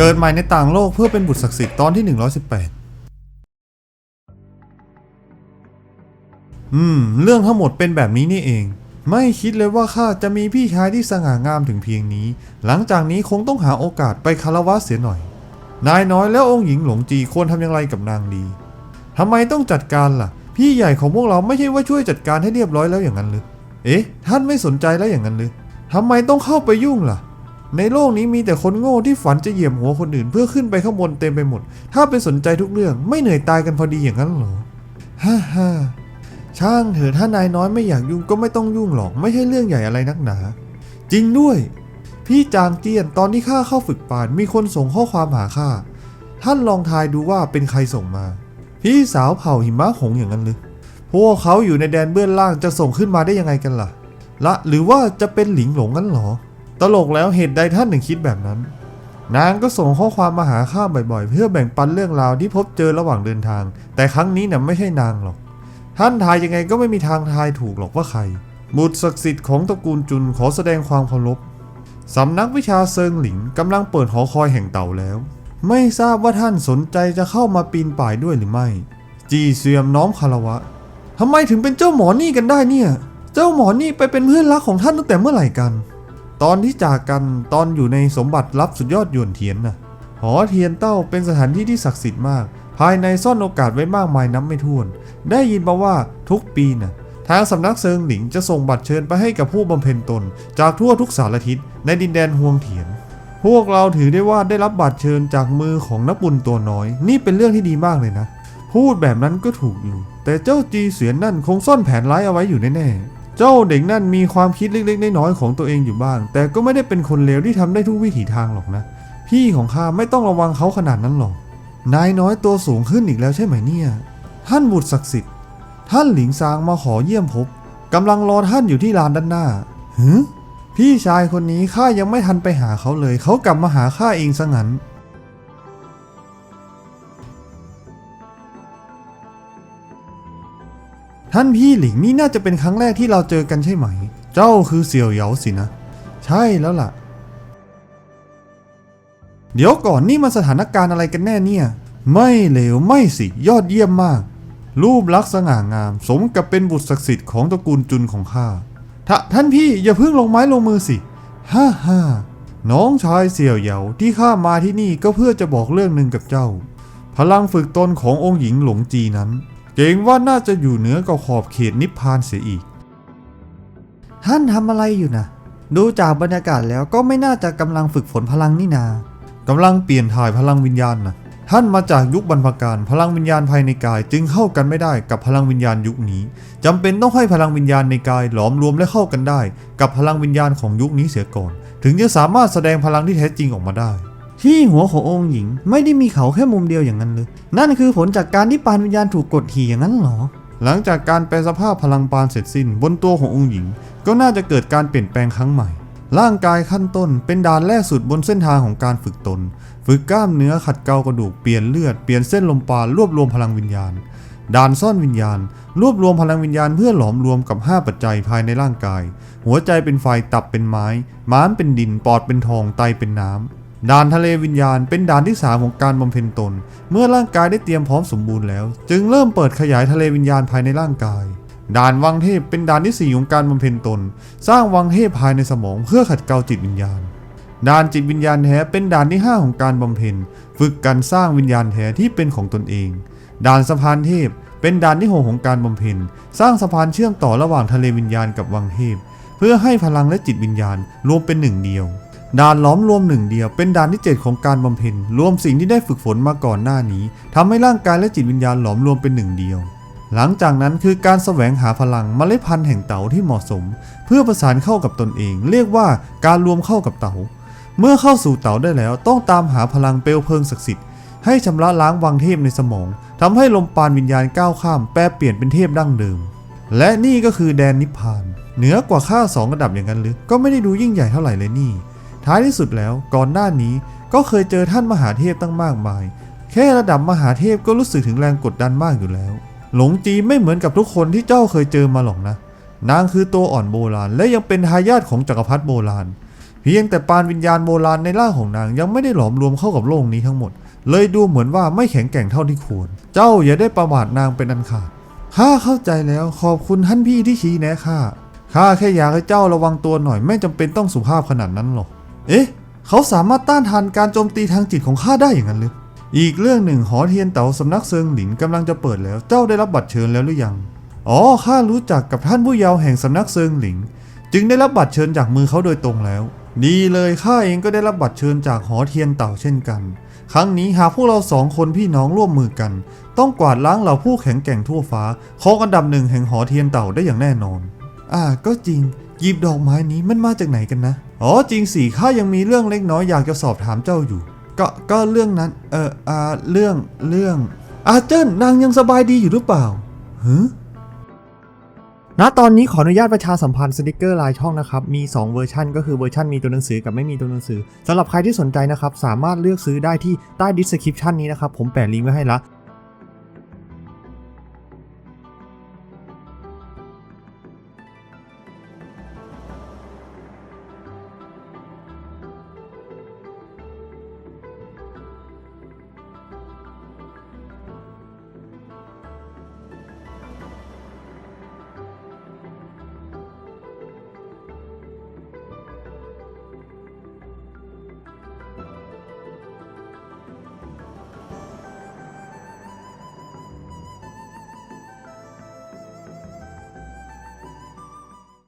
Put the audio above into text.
เกิดใหม่ในต่างโลกเพื่อเป็นบุตรศักดิ์สิทธิ์ตอนที่ 118 อืม เรื่องทั้งหมดเป็นแบบนี้นี่เอง ไม่คิดเลยว่าข้าจะมีพี่ชายที่สง่างามถึงเพียงนี้ หลังจากนี้คงต้องหาโอกาสไปคารวะเสียหน่อย นายน้อยแล้วองค์หญิงหลงจีควรทำอย่างไรกับนางดีทำไมต้องจัดการล่ะ พี่ใหญ่ของพวกเราไม่ใช่ว่าช่วยจัดการให้เรียบร้อยแล้วอย่างนั้นหรือเอ๊ะ ท่านไม่สนใจแล้วอย่างนั้นหรือทำไมต้องเข้าไปยุ่งล่ะ ในโลกนี้มีแต่คนโง่ที่ฝันจะเหยียบหัวคนอื่น เพื่อขึ้นไปข้างบนเต็มไปหมด ถ้าไปสนใจทุกเรื่องไม่เหนื่อยตายกันพอดีอย่างนั้นเหรอ ฮ่าฮ่าช่างเถอะถ้านายน้อยไม่อยากยุ่งก็ไม่ต้องยุ่งหรอก ไม่ใช่เรื่องใหญ่อะไรนักหนา จริงด้วย พี่จางเจี้ยนตอนที่ข้าเข้าฝึกปานมีคนส่งข้อความหาข้า ท่านลองทายดูว่าเป็นใครส่งมา พี่สาวเผ่าหิมะหงอย่างนั้นหรือพวกเขาอยู่ในแดนเบื้องล่างจะส่งขึ้นมาได้ยังไงกันล่ะ ละ หรือว่าจะเป็นหลิงหลงงั้นเหรอ ตลกแล้วเหตุใดท่านถึงคิดแบบนั้น นางก็ส่งข้อความมาหาข้าบ่อยๆ เพื่อแบ่งปันเรื่องราวที่พบเจอระหว่างเดินทาง แต่ครั้งนี้น่ะไม่ใช่นางหรอก ท่านทายยังไงก็ไม่มีทางทายถูกหรอกว่าใคร บุตรศักดิ์สิทธิ์ของตระกูลจุนขอแสดงความเคารพสำนักวิชาเซิงหลิงกำลังเปิดหอคอยแห่งเต่าแล้ว ไม่ทราบว่าท่านสนใจจะเข้ามาปีนป่ายด้วยหรือไม่ จีเซียมน้อมคารวะทำไมถึงเป็นเจ้าหมอนี่กันได้เนี่ย เจ้าหมอนี่ไปเป็นเพื่อนรักของท่านตั้งแต่เมื่อไหร่กัน ตอนที่จากกันตอนอยู่ในสมบัติลับสุดยอดหยวนเทียนน่ะหอเทียนเต้าเป็นสถานที่ที่ศักดิ์สิทธิ์มาก ภายในซ่อนโอกาสไว้มากมายนับไม่ถ้วน ได้ยินมาว่าทุกปีน่ะทางสำนักเซิงหลิงจะส่งบัตรเชิญไปให้กับผู้บำเพ็ญตน จากทั่วทุกสารทิศในดินแดนฮวงเถียน พวกเราถือได้ว่าได้รับบัตรเชิญจากมือของนักบุญตัวน้อย นี่เป็นเรื่องที่ดีมากเลยนะ พูดแบบนั้นก็ถูกอยู่ แต่เจ้าจีเสียนนั่นคงซ่อนแผนร้ายเอาไว้อยู่แน่ๆ เจ้าเด็กนั่นมีความคิดเล็กๆน้อยๆของตัวเองอยู่บ้าง แต่ก็ไม่ได้เป็นคนเลวที่ทำได้ทุกวิถีทางหรอกนะ พี่ของข้าไม่ต้องระวังเขาขนาดนั้นหรอก นายน้อยตัวสูงขึ้นอีกแล้วใช่ไหมเนี่ย ท่านบุตรศักดิ์สิทธิ์ ท่านหลิงซางมาขอเยี่ยมพบกำลังรอท่านอยู่ที่ลานด้านหน้าหืพี่ชายคนนี้ข้ายังไม่ทันไปหาเขาเลย เขากลับมาหาข้าเองซะงั้น ท่านพี่หลิงนี่น่าจะเป็นครั้งแรกที่เราเจอกันใช่ไหม เจ้าคือเสี่ยวเหยาสินะ ใช่แล้วล่ะ เดี๋ยวก่อนนี่มันสถานการณ์อะไรกันแน่เนี่ย ไม่เลวไม่สิยอดเยี่ยมมาก รูปลักษณ์สง่างาม สมกับเป็นบุตรศักดิ์สิทธิ์ของตระกูลจุนของข้าทะท่านพี่อย่าเพิ่งลงไม้ลงมือสิฮ่าฮ่าน้องชายเสี่ยวเหยาที่ข้ามาที่นี่ก็เพื่อจะบอกเรื่องหนึ่งกับเจ้า พลังฝึกตนขององค์หญิงหลงจีนั้น เกรงว่าน่าจะอยู่เหนือกว่าขอบเขตนิพพานเสียอีก ท่านทำอะไรอยู่นะ ดูจากบรรยากาศแล้วก็ไม่น่าจะกำลังฝึกฝนพลังนี่นากำลังเปลี่ยนถ่ายพลังวิญญาณนะท่านมาจากยุคบรรพการพลังวิญญาณภายในกายจึงเข้ากันไม่ได้กับพลังวิญญาณยุคนี้จำเป็นต้องให้พลังวิญญาณในกายหลอมรวมและเข้ากันได้ กับพลังวิญญาณของยุคนี้เสียก่อน ถึงจะสามารถแสดงพลังที่แท้จริงออกมาได้ ที่หัวขององค์หญิงไม่ได้มีเขาแค่มุมเดียวอย่างนั้นเลย นั่นคือผลจากการที่ปานวิญญาณถูกกดขี่อย่างนั้นหรอ หลังจากการแปลสภาพพลังปานเสร็จสิ้นบนตัวขององค์หญิง ก็น่าจะเกิดการเปลี่ยนแปลงครั้งใหม่ ร่างกายขั้นต้นเป็นด่านแรกสุดบนเส้นทางของการฝึกตน ฝึกกล้ามเนื้อขัดเกลากระดูกเปลี่ยนเลือดเปลี่ยนเส้นลมปราณรวบรวมพลังวิญญาณด่านซ่อนวิญญาณ รวบรวมพลังวิญญาณเพื่อหลอมรวมกับ 5 ปัจจัยภายในร่างกาย หัวใจเป็นไฟตับเป็นไม้ ม้ามเป็นดิน ปอดเป็นทองไตเป็นน้ำ ด่านทะเลวิญญาณเป็นด่านที่ 3 ของการบำเพ็ญตน เมื่อร่างกายได้เตรียมพร้อมสมบูรณ์แล้ว จึงเริ่มเปิดขยายทะเลวิญญาณภายในร่างกาย ด่านวังเทพเป็นด่านที่ 4 ของการบำเพ็ญตน สร้างวังเทพภายในสมองเพื่อขัดเกลาจิตวิญญาณ ด่านจิตวิญญาณแท้เป็นด่านที่ 5 ของการบำเพ็ญฝึกการสร้างวิญญาณแท้ที่เป็นของตนเอง ด่านสะพานเทพ เป็นด่านที่6ของการบำเพ็ญสร้างสะพานเชื่อมต่อระหว่างทะเลวิญญาณกับวังเทพ เพื่อให้พลังและจิตวิญญาณรวมเป็นหนึ่งเดียว ด่านล้อมรวมหนึ่งเดียวเป็นด่านที่ 7 ของการบำเพ็ญรวมสิ่งที่ได้ฝึกฝนมาก่อนหน้านี้ทำให้ร่างกายและจิตวิญญาณหลอมรวมเป็นหนึ่งเดียว หลังจากนั้นคือการแสวงหาพลังเมล็ดพันธุ์แห่งเต๋าที่เหมาะสม เพื่อประสานเข้ากับตนเอง เรียกว่าการรวมเข้ากับเต๋าเมื่อเข้าสู่เต๋าได้แล้วต้องตามหาพลังเปลวเพลิงศักดิ์สิทธิ์ให้ชำระล้างวังเทพในสมองทำให้ลมปานวิญญาณก้าวข้ามแปลเปลี่ยนเป็นเทพดั้งเดิม และนี่ก็คือแดนนิพพาน เหนือกว่าข้าสองระดับอย่างนั้นหรือก็ไม่ได้ดูยิ่งใหญ่เท่าไหร่เลยนี่ ท้ายที่สุดแล้วก่อนหน้านี้ก็เคยเจอท่านมหาเทพตั้งมากมาย แค่ระดับมหาเทพก็รู้สึกถึงแรงกดดันมากอยู่แล้ว หลงจีไม่เหมือนกับทุกคนที่เจ้าเคยเจอมาหรอกนะ นางคือตัวอ่อนโบราณ และยังเป็นทายาทของจักรพรรดิโบราณ เพียงแต่ปานวิญญาณโบราณในร่างของนางยังไม่ได้หลอมรวมเข้ากับโลกนี้ทั้งหมด เลยดูเหมือนว่าไม่แข็งแกร่งเท่าที่ควร เจ้าอย่าได้ประมาทนางเป็นอันขาดข้าเข้าใจแล้วขอบคุณท่านพี่ที่ชี้แนะข้าข้าแค่อยากให้เจ้าระวังตัวหน่อยไม่จำเป็นต้องสุภาพขนาดนั้นหรอก เอ๊ะ เขาสามารถต้านทานการโจมตีทางจิตของข้าได้อย่างนั้นหรืออีกเรื่องหนึ่งหอเทียนเต๋าสำนักเซิงหลินกำลังจะเปิดแล้ว เจ้าได้รับบัตรเชิญแล้วหรือยัง อ๋อ ข้ารู้จักกับท่านผู้เยาว์แห่งสำนักเซิงหลิงจึงได้รับบัตรเชิญจากมือเขาโดยตรงแล้ว ดีเลยข้าเองก็ได้รับบัตรเชิญจากหอเทียนเต่าเช่นกัน ครั้งนี้หากพวกเราสองคนพี่น้องร่วมมือกัน ต้องกวาดล้างเหล่าผู้แข็งแกร่งทั่วฟ้าของอันดับหนึ่งแห่งหอเทียนเต่าได้อย่างแน่นอน อ่า ก็จริงหยิบดอกไม้นี้มันมาจากไหนกันนะ อ๋อจริงสิข้ายังมีเรื่องเล็กน้อยอยากจะสอบถามเจ้าอยู่ ก็ก็เรื่องนั้น เอออาเรื่องเรื่องอาเจิ้นนางยังสบายดีอยู่หรือเปล่าฮึณตอนนี้ขออนุญาตประชาสัมพันธ์สติกเกอร์ลายช่องนะครับ มี 2 เวอร์ชันก็คือเวอร์ชันมีตัวหนังสือกับไม่มีตัวหนังสือสำหรับใครที่สนใจนะครับ สามารถเลือกซื้อได้ที่ใต้ description นี้นะครับ ผมแปะลิงก์ไว้ให้ละ